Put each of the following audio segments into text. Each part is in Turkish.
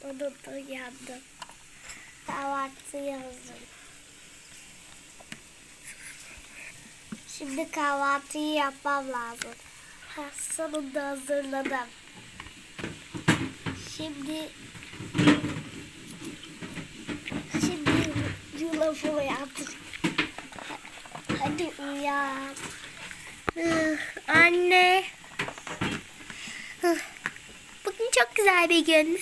Sonunda uyandım. Kahvaltı hazır. Şimdi kahvaltıyı yapmam lazım. Ha, sonunda hazırladım. Şimdi Şimdi yulafı uyandır. Hadi uyan. Hıh, Anne. Hıh, Bugün çok güzel bir gün.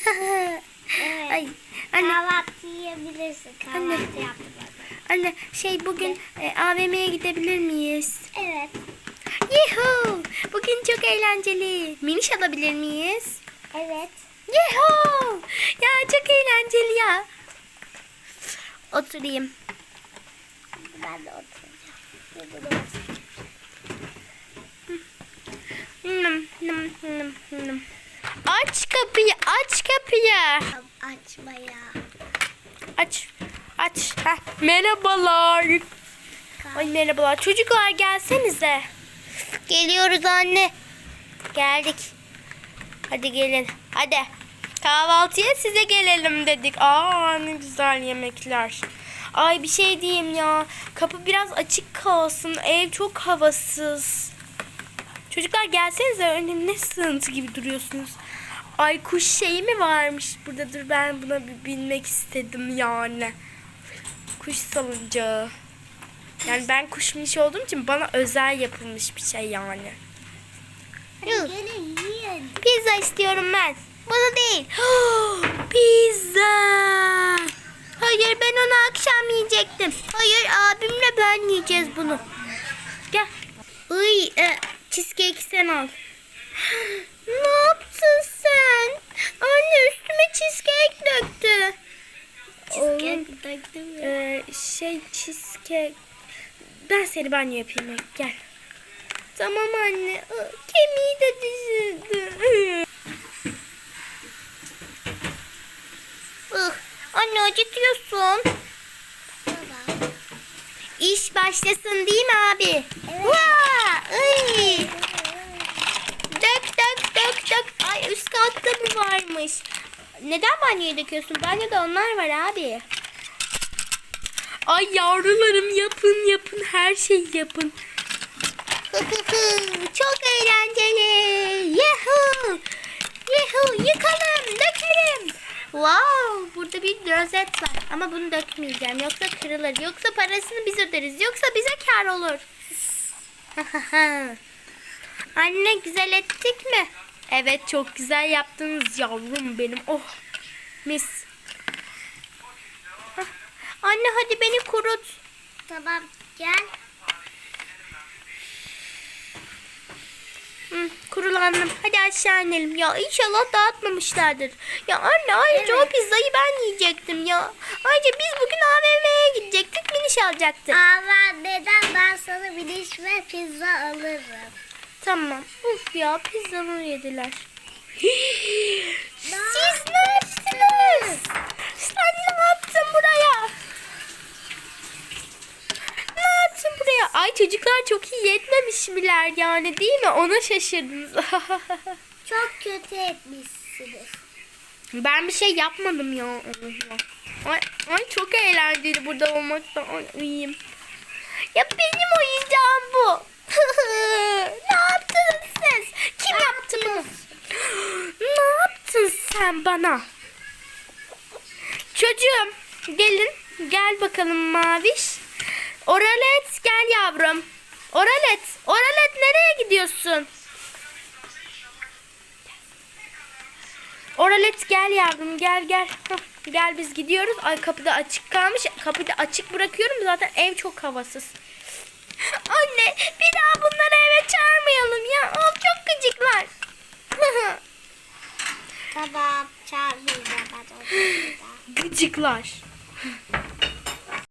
Evet. Ay, anne, Kahvaltı yiyebilirsin. Anne. Kahvaltı yaptım. anne şey bugün e, AVM'ye gidebilir miyiz? Evet. Yuhu! Bugün çok eğlenceli. Miniş alabilir miyiz? Evet. Yuhu! Ya çok eğlenceli ya. Oturayım. Ben de oturacağım. Nım, nım, nım, nım. Aç kapıyı, aç kapıyı. Açmaya. Aç, aç. Heh, merhabalar. Ay merhabalar. Çocuklar gelsenize. Geliyoruz anne. Geldik. Hadi gelin. Hadi. Kahvaltıya size gelelim dedik. Aa ne güzel yemekler. Ay bir şey diyeyim ya. Kapı biraz açık kalsın. Ev çok havasız. Çocuklar gelsenize önüm ne sığıntı gibi duruyorsunuz. Ay kuş şeyi mi varmış burada? Dur ben buna bir binmek istedim yani. Kuş salıncağı. Yani ben kuş mişi olduğum için bana özel yapılmış bir şey yani. Hadi gelin yiyin. Pizza istiyorum ben. Bana değil. Pizza. Hayır ben onu akşam yiyecektim. Hayır abimle ben yiyeceğiz bunu. Gel. Iy, e, cheesecake sen al. ne yaptın sen? Anne üstüme cheesecake döktü. Cheesecake döktüm ya. Ee, şey cheesecake. Ben seni banyo yapayım. Gel. Tamam anne. Kemiği de düşürdü. Anne acıtıyorsun. Baba. İş başlasın değil mi abi? Evet. Vaa! Dök dök dök dök. Ay üst katta mı varmış? Neden banyoya döküyorsun? Banyoda onlar var abi. Ay yavrularım yapın yapın her şeyi yapın. Çok eğlenceli. Yuhu. Yuhu yıkalım dökelim. Wow burada bir rozet var ama bunu dökmeyeceğim yoksa kırılır yoksa parasını biz öderiz yoksa bize kar olur. Anne güzel ettik mi? Evet çok güzel yaptınız yavrum benim. Oh mis. Anne hadi beni kurut. Tamam gel. Hı, kurulandım. Hadi aşağı inelim. Ya inşallah dağıtmamışlardır. Ya anne ayrıca o Evet. pizzayı ben yiyecektim ya. Ayrıca biz bugün AVM'ye gidecektik. Miniş alacaktık. Ama neden ben sana bir diş ve pizza alırım. Tamam. Uf ya pizzamı yediler. Siz ne yaptınız? Sen ne yaptın buraya? Ne yaptın buraya? Ay çocuklar çok iyi yetmemiş miler yani değil mi? Ona şaşırdınız. Çok kötü etmişsiniz. Ben bir şey yapmadım ya. Ay, ay çok eğlenceli burada olmaktan. Ay uyuyayım. Ya benim oyuncağım bu. ne yaptınız siz? Kim yaptı bunu? ne yaptın sen bana? Çocuğum gelin. Gel bakalım Maviş. Oralet gel yavrum. Oralet. Oralet nereye gidiyorsun? Oralet gel yavrum gel gel. Gel biz gidiyoruz. Ay kapıda açık kalmış. Kapıyı da açık bırakıyorum. Zaten ev çok havasız. Anne bir daha bunları eve çağırmayalım ya. Of çok gıcıklar. Tamam çağırmayacağım gıcıklar.